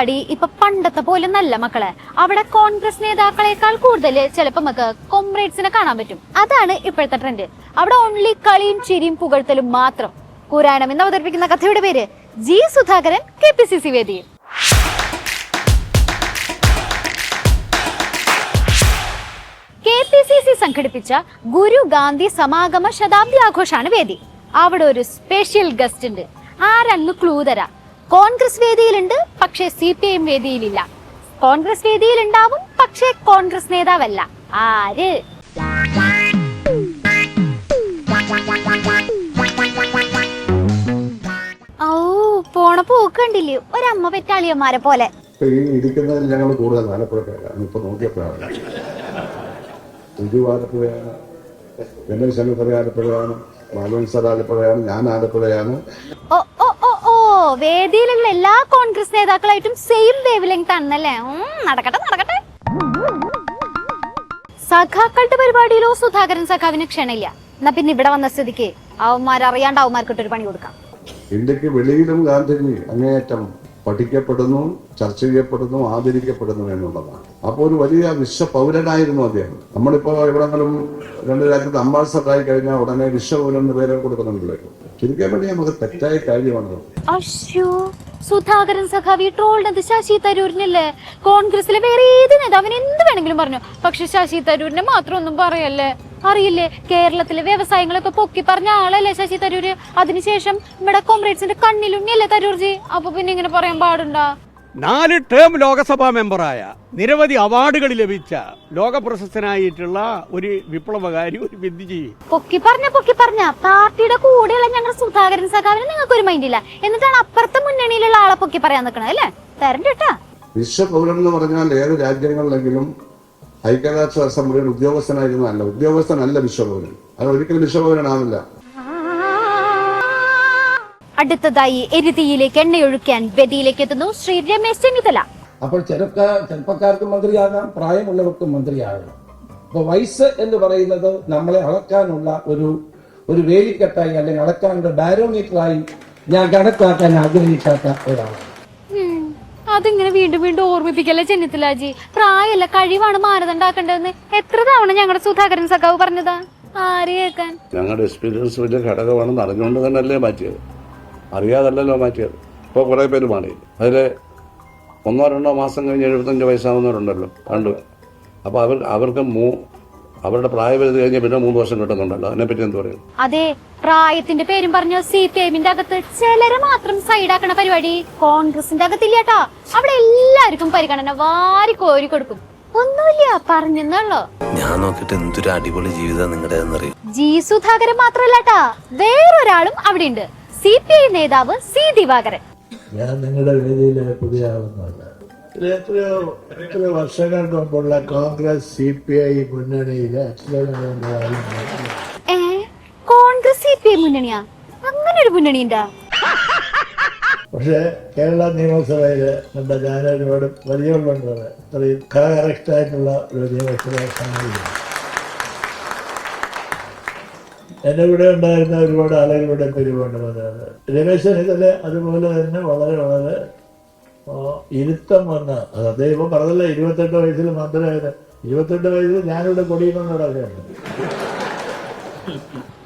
പരിപാടി ഇപ്പൊ പണ്ടത്തെ പോലെ നല്ല മക്കളെ. അവിടെ കോൺഗ്രസ് നേതാക്കളെക്കാൾ കൂടുതൽ ചിലപ്പോ നമുക്ക് കോംറേഡ്സിനെ കാണാൻ പറ്റും. അതാണ് ഇപ്പോഴത്തെ ട്രെൻഡ് അവിടെ ഓൺലി കളിയും ചിരിയും പുകഴ്ത്തലും മാത്രം. കുരാനം എന്ന് അവതരിപ്പിക്കുന്ന കഥയുടെ പേര് G Sudhakaran K P C C വേദിയിൽ. കെ പി സി സി സംഘടിപ്പിച്ച ഗുരു ഗാന്ധി സമാഗമ ശതാബ്ദി ആഘോഷാണ് വേദി. അവിടെ ഒരു സ്പെഷ്യൽ ഗസ്റ്റ് ഉണ്ട്. ആരന്ന് ക്ലൂ തരാ. കോൺഗ്രസ് വേദിയിലുണ്ട് പക്ഷേ സി പി എം വേദിയിലില്ല. കോൺഗ്രസ് വേദിയിലുണ്ടാവും പക്ഷേ കോൺഗ്രസ് നേതാവല്ല. ആര്? ഔ പോണ പോക്ക് കണ്ടില്ലേ? ഒരമ്മ പെറ്റാളിയന്മാരെ പോലെ. ഇരിക്കുന്നതിൽ ഞങ്ങൾ കൂടുതൽ ആലപ്പുഴക്കാരാണ് ഇപ്പൊ നോക്കിയപ്പോഴാണ്. ആലപ്പുഴയാണ് രമേശ് ആലപ്പുഴയാണ് മാധവൻ സാർ ആലപ്പുഴയാണ് ഞാൻ ആലപ്പുഴയാണ്. ഓ ഓ ഓ ഓ വേദിയിലുള്ള എല്ലാ കോൺഗ്രസ് നേതാക്കളായിട്ടും സെയിം വേവ് ലെങ്ത് ആണെന്നല്ലേ നടക്കട്ടെ നടക്കട്ടെ. സഖാക്കളുടെ പരിപാടിയിലോ സുധാകരൻ സഖാവിന് ക്ഷണയില്ല എന്നാ പിന്നെ ഇവിടെ വന്ന സ്ഥിതിക്ക് അവന്മാരറിയാണ്ട് അവന്മാർക്കിട്ട് ഒരു പണി കൊടുക്കാം. ഇന്ത്യയ്ക്ക് വെളിയിലും ഗാന്ധിജി അങ്ങേയറ്റം പഠിക്കപ്പെടുന്നു ചർച്ച ചെയ്യപ്പെടുന്നു ആദരിക്കപ്പെടുന്നു എന്നുള്ളതാണ്. അപ്പോൾ ഒരു വലിയ വിശ്വ പൗരനായിരുന്നു അദ്ദേഹം. നമ്മളിപ്പോ എവിടെങ്കിലും രണ്ട് രാജ്യത്ത് അംബാസഡറായി കഴിഞ്ഞാൽ ഉടനെ വിശ്വപൗരൻ എന്ന പേര് കൊടുക്കുന്നുണ്ടല്ലോ. സുധാകരൻ സഖാവി ട്രോളിനത് ശശി തരൂരിനല്ലേ? കോൺഗ്രസിലെ വേറെ ഏത് നേതാവിന് എന്ത് വേണമെങ്കിലും പറഞ്ഞു. പക്ഷെ ശശി തരൂരിനെ മാത്രം ഒന്നും പറയല്ലേ? അറിയില്ലേ? കേരളത്തിലെ വ്യവസായങ്ങളൊക്കെ പൊക്കി പറഞ്ഞ ആളല്ലേ ശശി തരൂര്? അതിനുശേഷം ഇവിടെ കോംറേഡ്സിന്റെ കണ്ണിലുണ്ണിയല്ലേ തരൂർജി? അപ്പൊ പിന്നെ ഇങ്ങനെ പറയാൻ പാടുണ്ടാ? നാല് ടേം ലോകസഭാ മെമ്പറായ നിരവധി അവാർഡുകൾ ലഭിച്ച ലോക പ്രശസ്തനായിട്ടുള്ള ഒരു വിപ്ലവകാരി ഒരു വിദ്യജീവി പൊക്കി പറഞ്ഞ പൊക്കി പറഞ്ഞ. പാർട്ടിയുടെ കൂടെയുള്ള ഞങ്ങളുടെ സുധാകരൻ സഖാവിന് നിങ്ങൾക്ക് ഒരു മൈൻഡ് ഇല്ല. എന്നിട്ടാണ് അപ്പുറത്തെ മുന്നണിയിലുള്ള ആളെ പൊക്കി പറയാൻ നിൽക്കണത് അല്ലേ? തരണ്ട കേട്ടാ. വിശ്വപൗരൻ എന്ന് പറഞ്ഞാൽ ഏത് രാജ്യങ്ങളിലെങ്കിലും ഐക്യരാഷ്ട്ര അസംബ്ലിയുടെ ഉദ്യോഗസ്ഥനായിരുന്നല്ല ഉദ്യോഗസ്ഥനല്ല വിശ്വപൗരൻ. അത് ഒരിക്കലും വിശ്വപൗരനാവില്ല. അടുത്തതായി എരുതിയിലേക്ക് എണ്ണയൊഴുക്കാൻ വേദിയിലേക്ക് എത്തുന്നു ശ്രീ രമേശ് ചെന്നിത്തല. അപ്പോൾ ചെറുപ്പക്കാർക്ക് മന്ത്രിയാകാം പ്രായമുള്ളവർക്കും മന്ത്രിയാകാം. അപ്പൊ വയസ്സ് എന്ന് പറയുന്നത് നമ്മളെ അളക്കാനുള്ള ഒരു ഒരു വേലിക്കെട്ടായി അല്ലെങ്കിൽ അളക്കാനുള്ള ബാരോമീറ്ററായി ഞാൻ കണക്കാക്കാൻ ആഗ്രഹിക്കാത്ത ഒരാളാണ്. അതിങ്ങനെ വീണ്ടും വീണ്ടും ഓർമ്മിപ്പിക്കല്ലേ ചെന്നിത്തലാജി? പ്രായമല്ല കഴിവാണ് മാനദണ്ഡാക്കേണ്ടതെന്ന്. എത്ര തവണ ഞങ്ങളുടെ സുധാകരൻ സഖാവ് പറഞ്ഞതാ? ആരെയേക്കാൻ? ഞങ്ങളുടെ എക്സ്പീരിയൻസ് വലിയ ഘടകമാണെന്ന് അറിഞ്ഞുകൊണ്ട് തന്നെയല്ലേ മാറ്റിയത്. അറിയാതല്ലല്ലോ മാറ്റിയത്. ഇപ്പോൾ കുറേ പേര് മാറി. അതിൽ ഒന്നോ രണ്ടോ മാസം കഴിഞ്ഞ് എഴുപത്തഞ്ച് വയസ്സാവുന്നവരുണ്ടല്ലോ കണ്ടു. അപ്പോൾ അവർ അവർക്ക് മൂ അവരുടെ പ്രായപരിധി കഴിഞ്ഞ് പിന്നെ മൂന്ന് വർഷം കിട്ടുന്നുണ്ടല്ലോ. അതിനെപ്പറ്റി എന്ത് പറയും? അതെ പ്രായത്തിന്റെ പേരും പറഞ്ഞു സി പി എമ്മിന്റെ അകത്ത് ചിലര് മാത്രം സൈഡാക്കണ പരിപാടി കോൺഗ്രസിന്റെ അകത്തില്ലാട്ടാ. അവിടെ എല്ലാവർക്കും പരിഗണന വാരി കോരി കൊടുക്കും. ഒന്നുമില്ല പറഞ്ഞെന്നുള്ളോ ഞാൻ നോക്കിട്ട് എന്തൊരു അടിപൊളി ജീവിതം നിങ്ങളുടെ ജി സുധാകരൻ മാത്രമല്ലാട്ടാ വേറൊരാളും അവിടെ ഉണ്ട് സി പി ഐ നേതാവ് സി ദിവാകരൻ. ഞാൻ നിങ്ങളുടെ വേദിയിലെ പുതിയ എത്രയോ വർഷങ്ങൾക്ക് മുമ്പുള്ള കോൺഗ്രസ് സി പി ഐ മുന്നണിയിലെ കോൺഗ്രസ് സി പി ഐ മുന്നണിയാ? അങ്ങനെ ഒരു മുന്നണി ഉണ്ടാ പക്ഷേ കേരള നിയമസഭയിൽ നമ്മുടെ ഞാനൊരുപാട് പരിചയമുള്ളത് അത്രയും കറക്റ്റ് ആയിട്ടുള്ള ഒരു നിയമസഭാ സമിതിയാണ് എന്റെ കൂടെ ഉണ്ടായിരുന്ന ഒരുപാട് ആളുകളുടെ പിരിവുണ്ട് വന്നത് രമേശ് ചെന്നിത്തല അതുപോലെ തന്നെ വളരെ വളരെ ഇരുത്തം വന്ന അത് അദ്ദേഹം പറഞ്ഞല്ല ഇരുപത്തെട്ട് വയസ്സിൽ മന്ത്രിയായത്. ഇരുപത്തെട്ട് വയസ്സിൽ ഞാനിവിടെ കൊടിയുമെന്ന് നടക്കുകയാണ്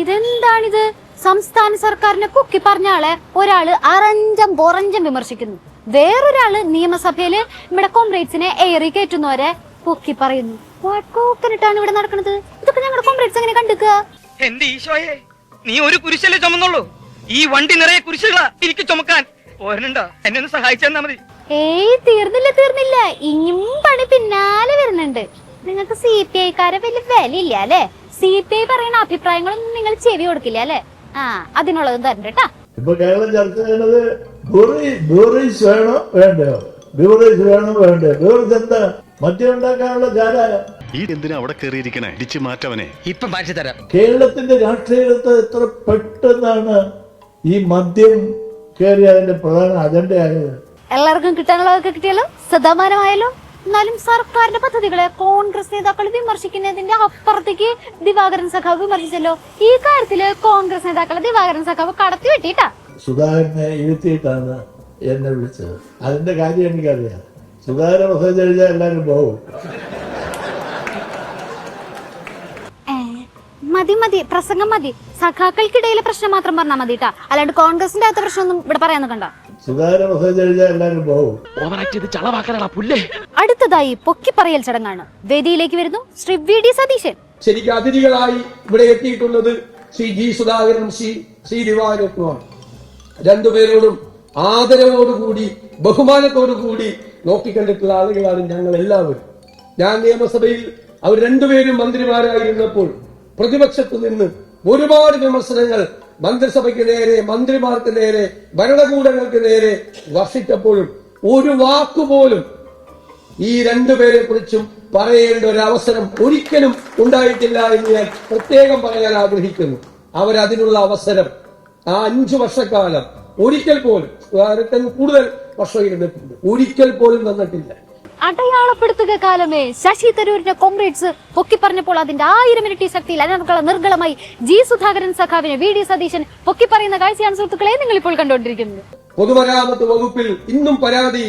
ഇതെന്താണിത്? സംസ്ഥാന സർക്കാരിനെ കുക്കി പറഞ്ഞ ആളെ ഒരാൾ അറഞ്ചം പൊറഞ്ചം വിമർശിക്കുന്നു. വേറൊരാൾ നിയമസഭയിൽ ഇവിടെ കോൺഗ്രസിനെ ഏറി കയറ്റുന്നവരെ പൊക്കി പറയുന്നു. ഇവിടെ നടക്കുന്നത് ഇതൊക്കെ ഞങ്ങളുടെ കോൺഗ്രസ് എങ്ങനെ കണ്ടുക്കുക? എന്റെ ഈശോയെ നീ ഒരു കുരിശല്ലേ ചുമന്നുള്ളൂ? ഈ വണ്ടി നിറയെ കുരിശുകളാ എനിക്ക് ചുമക്കാൻ. പോരനുണ്ടോ? എന്നെ ഒന്ന് സഹായിച്ചെന്നാ മതി. ഏയ് തീർന്നില്ല തീർന്നില്ല. ഇനിയും പണി പിന്നാലെ വരുന്നുണ്ട്. നിങ്ങൾക്ക് സി പി ഐക്കാരെ വലിയ വിലയില്ല അല്ലെ? സി പി ഐ പറയുന്ന അഭിപ്രായങ്ങളൊന്നും നിങ്ങൾ ചെവി കൊടുക്കില്ല അല്ലെ? ആ അതിനുള്ളതും തരണ്ട കേട്ടാ. ഇപ്പൊ കേരളം ചർച്ച ചെയ്യുന്നത് ബ്യൂറീസ് വേണോ വേണ്ടയോ? ബ്യൂറീസ് വേണോ വേണ്ടയോ? ബ്യൂറീസ് എന്താ മദ്യം ഉണ്ടാക്കാനുള്ള ചാരായം ഈ എന്തിനാ അവിടെ കയറിയിരിക്കണേ? ഇടിച്ചു മാറ്റവനെ. ഇപ്പൊ മാറ്റി തരാം. കേരളത്തിന്റെ രാഷ്ട്രീയത്തെ എത്ര പെട്ടെന്നാണ് ഈ മദ്യം കയറി അതിന്റെ പ്രധാന അജണ്ടയായത്? എല്ലാവർക്കും കിട്ടാനുള്ളതൊക്കെ കിട്ടിയല്ലോ? സദാമാനമായല്ലോ? എന്നാലും സർക്കാരിന്റെ പദ്ധതികളെ കോൺഗ്രസ് നേതാക്കൾ വിമർശിക്കുന്നതിന്റെ അപ്പുറത്തേക്ക് ദിവാകരൻ സഖാവ് വിമർശിച്ചല്ലോ. ഈ കാര്യത്തിൽ കോൺഗ്രസ് നേതാക്കളെ ദിവാകരൻ സഖാവ് കടത്തി വെട്ടിട്ടാ സുധാകരനെ ഇരുത്തിയിട്ടാണ് എന്നെ വിളിച്ചത്. അതിന്റെ കാര്യം എനിക്കറിയാം. സുധാകരൻ മെസ്സേജ് എഴുതിയാൽ എല്ലാവരും പോകും മതി മതി. പ്രസംഗം മതി. സഖാക്കൾക്കിടയിലെ പ്രശ്നം മാത്രം പറഞ്ഞാൽ മതി കേട്ടാ അല്ലാണ്ട് കോൺഗ്രസിന്റെ അകത്ത പ്രശ്നമൊന്നും ഇവിടെ പറയാൻ നിൽക്കണ്ട അടുത്തതായി പൊക്കി പറയൽ ചടങ്ങാണ്. വേദിയിലേക്ക് വരുന്നു ശ്രീ വി ഡി സതീശൻ. ശരിക്കും അതിഥികളായി ഇവിടെ എത്തിയിട്ടുള്ളത് ശ്രീ ജി സുധാകരനും ശ്രീ ശ്രീ രണ്ടുപേരോടും ആദരവോടുകൂടി ബഹുമാനത്തോടുകൂടി നോക്കിക്കണ്ടിട്ടുള്ള ആളുകളാണ് ഞങ്ങൾ എല്ലാവരും ഞാൻ നിയമസഭയിൽ അവർ രണ്ടുപേരും മന്ത്രിമാരായിരുന്നപ്പോൾ പ്രതിപക്ഷത്ത് നിന്ന് ഒരുപാട് വിമർശനങ്ങൾ മന്ത്രിസഭയ്ക്ക് നേരെ മന്ത്രിമാർക്ക് നേരെ ഭരണകൂടങ്ങൾക്ക് നേരെ വർഷിച്ചപ്പോഴും ഒരു വാക്കുപോലും ഈ രണ്ടുപേരെ കുറിച്ചും പറയേണ്ട ഒരു അവസരം ഒരിക്കലും ഉണ്ടായിട്ടില്ല എന്ന് ഞാൻ പ്രത്യേകം പറയാൻ ആഗ്രഹിക്കുന്നു. അവരതിനുള്ള അവസരം ആ അഞ്ചു വർഷക്കാലം ഒരിക്കൽ പോലും കൂടുതൽ വർഷം ഇരുന്നിട്ടുണ്ട് ഒരിക്കൽ പോലും തന്നിട്ടില്ല അടയാളപ്പെടുത്തുക കാലമേ. ശശി തരൂരിന്റെ കോംറേഡ്സ് പൊക്കി പറഞ്ഞപ്പോൾ അതിന്റെ ആയിരം ഇരട്ടി ശക്തിയിൽ അതിനുള്ള നിർഗളമായി ജി സുധാകരൻ സഖാവിനെ വി ഡി സതീശൻ പൊക്കി പറയുന്ന കാഴ്ചയാണ് സുഹൃത്തുക്കളെ നിങ്ങൾ ഇപ്പോൾ കണ്ടുകൊണ്ടിരിക്കുന്നത്. പൊതുമരാമത്ത് വകുപ്പിൽ ഇന്നും പരാതി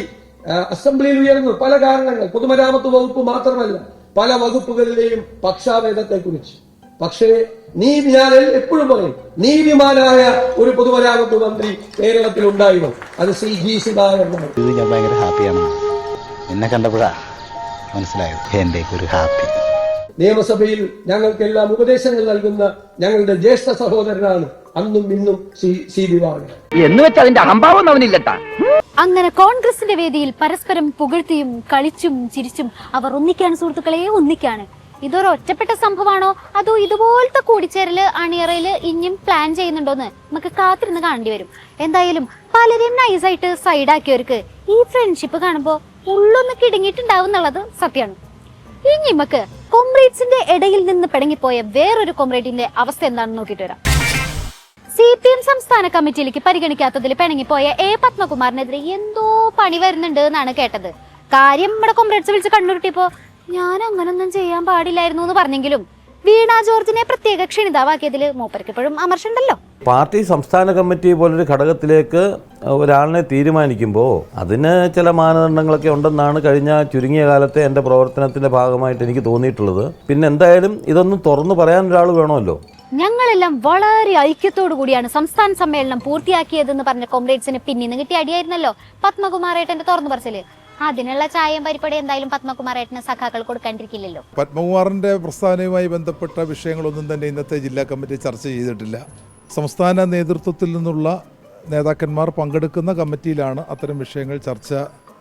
അസംബ്ലിയിൽ ഉയർന്നു പല കാരണങ്ങൾ. പൊതുമരാമത്ത് വകുപ്പ് മാത്രമല്ല പല വകുപ്പുകളിലെയും പക്ഷാഭേദത്തെ കുറിച്ച് പക്ഷേ നീതി ഞാൻ എപ്പോഴും പറയും നീതിമാനായ ഒരു പൊതുമരാമത്ത് മന്ത്രി കേരളത്തിൽ ഉണ്ടായിരുന്നു അത് ശ്രീ ജി സുധാകരൻ ഇത് ഞാൻ ഭയങ്കര ഹാപ്പിയാണ്. എന്നെ കണ്ടപ്പോഴാ മനസ്സിലായത്. എന്റെ ഒരു ഹാപ്പി. നിയമസഭയിൽ ഞങ്ങൾക്കെല്ലാം ഉപദേശങ്ങൾ നൽകുന്ന ഞങ്ങളുടെ ജ്യേഷ്ഠ സഹോദരനാണ് അന്നും ഇന്നും സി എന്ന് വെച്ചാൽ അതിന്റെ അഹംഭാവം അവനില്ലട്ടാ. അങ്ങനെ കോൺഗ്രസിന്റെ വേദിയിൽ പരസ്പരം പുകഴ്ത്തിയും കളിച്ചും ചിരിച്ചും അവർ ഒന്നിക്കാണ് സുഹൃത്തുക്കളെ ഒന്നിക്കാണ്. ഇതൊരു ഒറ്റപ്പെട്ട സംഭവമാണോ? അതോ ഇതുപോലത്തെ കൂടിച്ചേരൽ അണിയറയിൽ ഇനിയും പ്ലാൻ ചെയ്യുന്നുണ്ടോന്ന് നമുക്ക് കാത്തിരുന്ന് കാണേണ്ടി വരും. എന്തായാലും പലരെയും നൈസായിട്ട് സൈഡാക്കിയവർക്ക് ഈ ഫ്രണ്ട്ഷിപ്പ് കാണുമ്പോ ഉള്ളൊന്ന് കിടുങ്ങിയിട്ടുണ്ടാവും എന്നുള്ളത് സത്യമാണ്. ഇനി നമുക്ക് കോംറേഡ്സിന്റെ ഇടയിൽ നിന്ന് പിടങ്ങിപ്പോയ വേറൊരു കോംറേഡിന്റെ അവസ്ഥ എന്താണെന്ന് നോക്കിയിട്ട് വരാം. സി പി എം സംസ്ഥാന കമ്മിറ്റിയിലേക്ക് പരിഗണിക്കാത്തതിൽ പിണങ്ങിപ്പോയ എ പത്മകുമാറിനെതിരെ എന്തോ പണി വരുന്നുണ്ട് എന്നാണ് കേട്ടത്. കാര്യം നമ്മുടെ കോംറേഡ്സ് വിളിച്ച് കണ്ണുരുട്ടിയപ്പോ ഞാൻ അങ്ങനൊന്നും ചെയ്യാൻ പാടില്ലായിരുന്നു എന്ന് പറഞ്ഞെങ്കിലും വീണ ജോർജിനെ പ്രത്യേക ക്ഷണിതാവാക്കിയതിൽ മൂപ്പർക്ക് ഇപ്പോഴും അമർഷുണ്ടല്ലോ. പാർട്ടി സംസ്ഥാന കമ്മിറ്റി പോലൊരു ഘടകത്തിലേക്ക് ഒരാളിനെ തീരുമാനിക്കുമ്പോൾ അതിന് ചില മാനദണ്ഡങ്ങളൊക്കെ ഉണ്ടെന്നാണ് കഴിഞ്ഞ ചുരുങ്ങിയ കാലത്തെ എന്റെ പ്രവർത്തനത്തിന്റെ ഭാഗമായിട്ട് എനിക്ക് തോന്നിയിട്ടുള്ളത്. പിന്നെ എന്തായാലും ഇതൊന്നും തുറന്നു പറയാൻ ഒരാൾ വേണമല്ലോ. ഞങ്ങളെല്ലാം വളരെ ഐക്യത്തോടു കൂടിയാണ് സംസ്ഥാന സമ്മേളനം പൂർത്തിയാക്കിയതെന്ന് പറഞ്ഞ കോംറേഡ്സിന് പിന്നീന്ന് കിട്ടിയ അടിയായിരുന്നല്ലോ. പത്മകുമാറേട്ടന്റെ തുറന്നു പറച്ചിൽ. അതിനുള്ള ചായം പരിപാടി എന്തായാലും പത്മകുമാറേട്ടന് സഖാക്കൾ കൊടുക്കാണ്ടിരിക്കില്ലല്ലോ. പത്മകുമാറിന്റെ പ്രസ്ഥാനവുമായി ബന്ധപ്പെട്ട വിഷയങ്ങളൊന്നും തന്നെ ഇന്നത്തെ ജില്ലാ കമ്മിറ്റി ചർച്ച ചെയ്തിട്ടില്ല. സംസ്ഥാന നേതൃത്വത്തിൽ നിന്നുള്ള നേതാക്കന്മാർ പങ്കെടുക്കുന്ന കമ്മിറ്റിയിലാണ് അത്തരം വിഷയങ്ങൾ ചർച്ച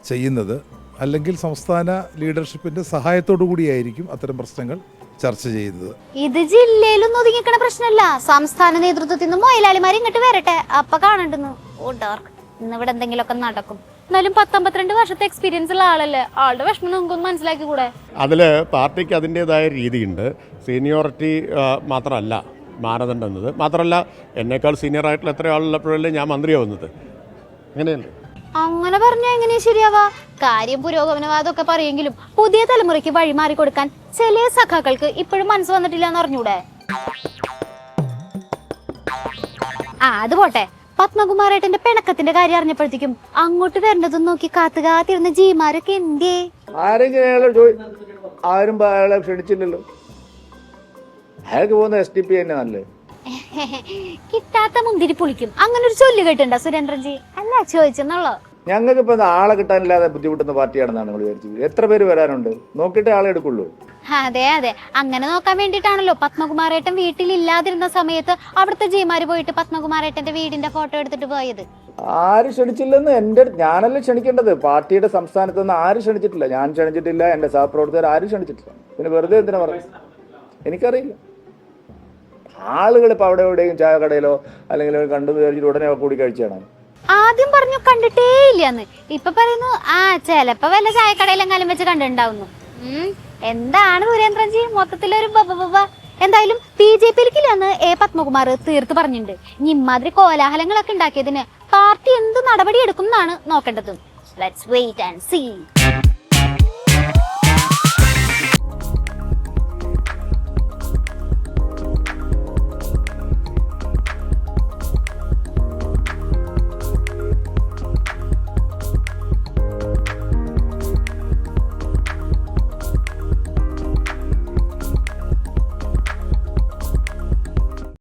ചെയ്യുന്നത്. അല്ലെങ്കിൽ സംസ്ഥാന ലീഡർഷിപ്പിന്റെ സഹായത്തോടു കൂടിയായിരിക്കും അത്തരം പ്രശ്നങ്ങൾ ചർച്ച ചെയ്യുന്നത്. ഇത് ജില്ലയിലൊന്നും ഒതുങ്ങിക്കണ പ്രശ്നമല്ല. സംസ്ഥാന നേതൃത്വത്തിൽ നിന്ന് മൊയിലാളിമാർ ഇങ്ങോട്ട് വരട്ടെ. അപ്പൊ കാണണ്ടെന്ന്. ഓ ഡാർക്ക് ഇന്ന് ഇവിടെ എന്തെങ്കിലുമൊക്കെ നടക്കും. എന്നാലും പത്തൊമ്പത്തിരണ്ട് വർഷത്തെ എക്സ്പീരിയൻസ് ഉള്ള ആളല്ലേ? ആളുടെ വിഷമം നമുക്കൊന്ന് മനസ്സിലാക്കി കൂടെ അതിൽ പാർട്ടിക്ക് അതിന്റെതായ രീതിയുണ്ട്. സീനിയോറിറ്റി മാത്രമല്ല മാനദണ്ഡം എന്നത്. മാത്രമല്ല എന്നേക്കാൾ സീനിയർ ആയിട്ടുള്ള എത്ര ആളുള്ളപ്പോഴല്ലേ ഞാൻ മന്ത്രിയാവുന്നത്? അങ്ങനെയല്ലേ? അങ്ങനെ പറഞ്ഞാൽ എങ്ങനെയാ ശരിയാവാ? കാര്യം പുരോഗമനവാദമൊക്കെ പറയുമെങ്കിലും പുതിയ തലമുറയ്ക്ക് വഴിമാറി കൊടുക്കാൻ ചില സഖാക്കൾക്ക് ഇപ്പോഴും മനസ്സ് വന്നിട്ടില്ല എന്ന് അറിഞ്ഞൂടെ? ആ അത് പോട്ടെ. പത്മകുമാരേട്ടന്റെ പിണക്കത്തിന്റെ കാര്യം അറിഞ്ഞപ്പോഴത്തേക്കും അങ്ങോട്ട് വരേണ്ടതും നോക്കി കാത്തു കാത്തിരുന്ന ജീമാരൊക്കെ എന്തേ? ആരെങ്കിലും അയാളെ ചോദി ആരും അയാളെ ക്ഷണിച്ചില്ലല്ലോ. അയാൾക്ക് പോകുന്ന എസ് ഡി പി തന്നെ നല്ലത്. കിട്ടാത്ത മുന്തിരി പുളിക്കും. അങ്ങനെ ഒരു ചൊല്ലു കേട്ടുണ്ടോ സുരേന്ദ്രൻജി? അല്ല ചോദിച്ചെന്നുള്ളോ? ഞങ്ങൾക്ക് ഇപ്പൊ ആളെ കിട്ടാനില്ലാതെ ബുദ്ധിമുട്ടുന്ന പാർട്ടിയാണെന്നാണ് നിങ്ങൾ വിചാരിച്ചത്. എത്ര പേര് വരാനുണ്ട്? നോക്കിയിട്ടേ ആളെ എടുക്കുള്ളൂ. അതെ അതെ. അങ്ങനെ നോക്കാൻ വേണ്ടിട്ടാണല്ലോ പത്മകുമാരേട്ടൻ വീട്ടിൽ ഇല്ലാതിരുന്ന സമയത്ത് അവിടുത്തെ ജീമാര് പോയിട്ട് പത്മകുമാരേട്ടന്റെ വീടിന്റെ ഫോട്ടോ എടുത്തിട്ട് പോയത്. ആര് ക്ഷണിച്ചില്ലെന്ന് എന്റെ ഞാനല്ലേ ക്ഷണിക്കേണ്ടത്? പാർട്ടിയുടെ സംസ്ഥാനത്ത് നിന്ന് ആരും ക്ഷണിച്ചിട്ടില്ല? ഞാൻ ക്ഷണിച്ചിട്ടില്ല എന്റെ സഹപ്രവർത്തകർ ആരും ക്ഷണിച്ചിട്ടില്ല. പിന്നെ വെറുതെ എന്തിനാ പറയുന്നത്? എനിക്കറിയില്ല. ആളുകൾ ഇപ്പോൾ അവിടെ എവിടെയും ചായ കടയിലോ അല്ലെങ്കിൽ കണ്ടു വിചാരിച്ചിട്ട് ഉടനെ കൂടി കഴിച്ചാണ്. ആദ്യം പറഞ്ഞു കണ്ടിട്ടേ ഇല്ലാന്ന് ഇപ്പൊ പറയുന്നു ആ ചെലപ്പോ വല്ല ചായക്കടയിലെങ്ങാനും വെച്ച് കണ്ടിട്ടുണ്ടാവുന്നു. ഉം, എന്താണ് സുരേന്ദ്രൻജി? മൊത്തത്തിലൊരു എന്തായാലും ബി ജെ പിയിലേക്കില്ലെന്ന് എ പത്മകുമാർ തീർത്ത് പറഞ്ഞിട്ടുണ്ട്. ഇനി ഇമാതിരി കോലാഹലങ്ങളൊക്കെ ഉണ്ടാക്കിയതിന് പാർട്ടി എന്ത് നടപടി എടുക്കും എന്നാണ് നോക്കേണ്ടത്. Let's wait and see